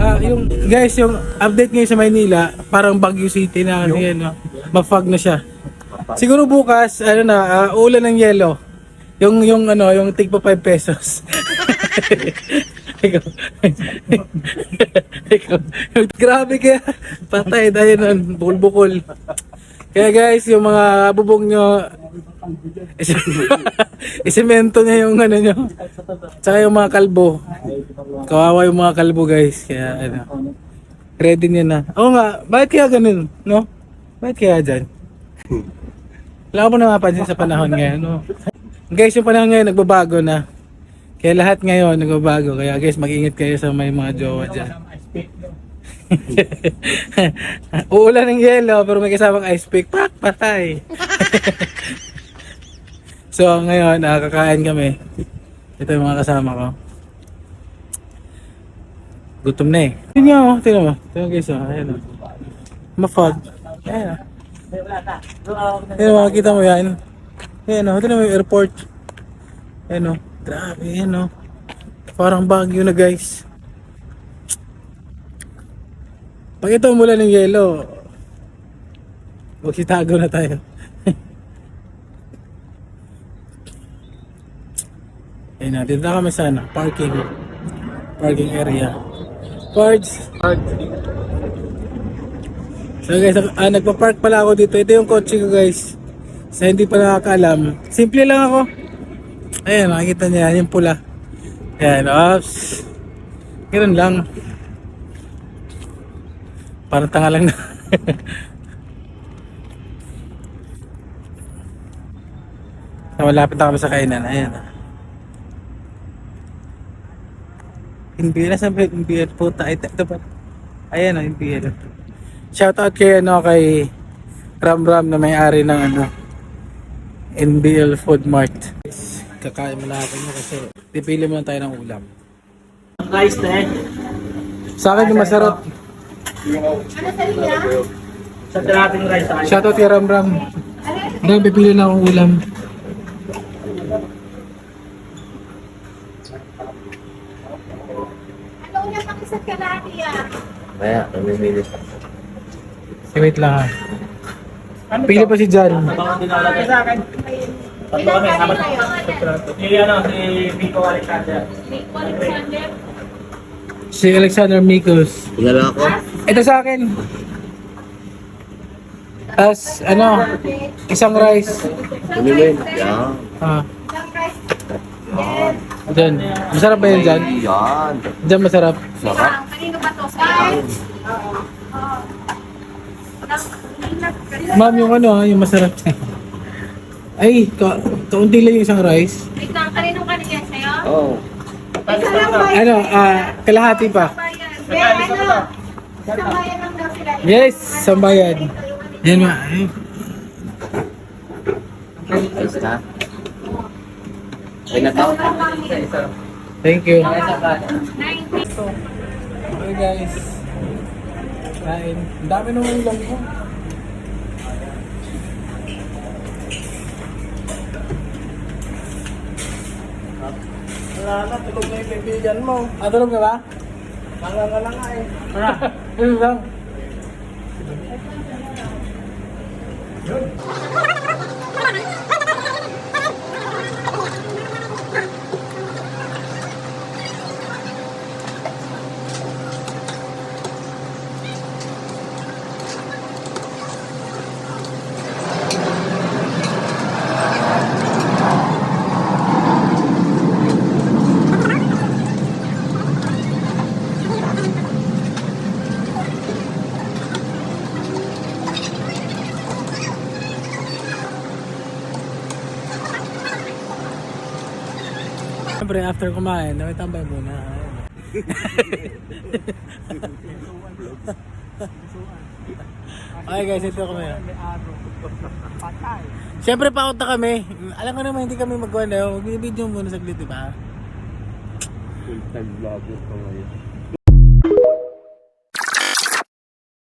Ah, yung guys, yung update ngayon sa Maynila, parang Baguio City na ano yan, no? Ma-fog na siya. Siguro bukas, ano na, ah, ulan ng yelo. Yung yung ano, yung tig pa 5 pesos. Ikaw. Ikaw. Grabe kaya. Patay dahil nun, bukol-bukol. Kaya guys, yung mga bubong nyo, isemento niya yung ano nyo. Tsaka yung mga kalbo. Kawawa yung mga kalbo guys. Kaya ano. Ready niya na. Oo nga, bakit kaya ganun? No? Bakit kaya dyan? Wala ko na mapansin sa panahon ngayon. No? Guys, yung panahon ngayon nagbabago na. Kaya lahat ngayon nagbabago. Kaya guys, mag-ingat kayo sa may mga jowa dyan. Uulan ng yelo pero may kasamang ice pick. Pak! Patay! so ngayon, nakakain kami. Ito yung mga kasama ko. Gutom na eh. Yun nga oh, tingnan mo. Tingnan guys oh, ayan oh. Mafog. Ayan oh. Ayan oh, makikita mo yan. Ayan oh, tingnan mo yung airport. Ayan oh, grabe ayan oh. Parang Baguio na guys. Pag ito umulan ng yelo, magsitago na tayo. Ayun na, dito na kami sa ano, parking. Parking area. Cards. So guys, ah, nagpa-park pala ako dito. Ito yung kotse ko guys. Sa hindi pa nakakaalam. Simple lang ako. Ayan, makikita niya, yung pula. Ayan, ops. Ganun lang. Parang tanga lang na. so, malapit na kami sa kainan. Ayan. NBL, saan ba yung NBL? Puta, ito, ito ba? Ayan o, NBL. Shoutout kay, ano, kay Ram Ram na may-ari ng, ano, NBL Food Mart. Kakain muna ako nyo kasi pipili muna tayo ng ulam. Rice na eh. Sa akin yung masarap. Sa tirating rice tayo. Shoutout kay Ram Ram. Ram, pipili na akong ulam. Ano na pakisat ka lagi ah? Kaya, namimili. Si wait lang ha. Pili pa si Jan. Baka dinalagay sa akin. Tatlo kami. Si ano, si Pico Alexander. Si Alexander Mikos. Tingala ako. Ito sa akin. Tapos, ano, isang rice. Namimili. Yan. Ah, Isang rice. Jan. Masarap ba yun, Jan? Yan. Jan, masarap. Sarap. Kanino ba to? Ma'am, yung ano, ah, yung masarap. Ay, ka kaunti lang yung isang rice. Wait lang, kaninong kanina sa'yo? Oo. Isa lang ba? Ano, ah, kalahati pa. Bayan. Kaya ano? Isang bayan lang daw sila. Yes, sambayan. Yan ma. Ay, Ayos na. Ay, nataw. Thank you. 90. Okay guys. Kain. Ang dami nung ulam ko. Wala na, tulog na yung kaibigan mo. Ah, tulog ka ba? Hanga nga lang nga eh. Tara. Ano lang? Siyempre, after kumain, may tambay muna. okay guys, ito kami. Siyempre, pakot na kami. Alam ko naman, hindi kami magawa na. Mag-video muna saglit, di ba? Full time vlogger ko ngayon.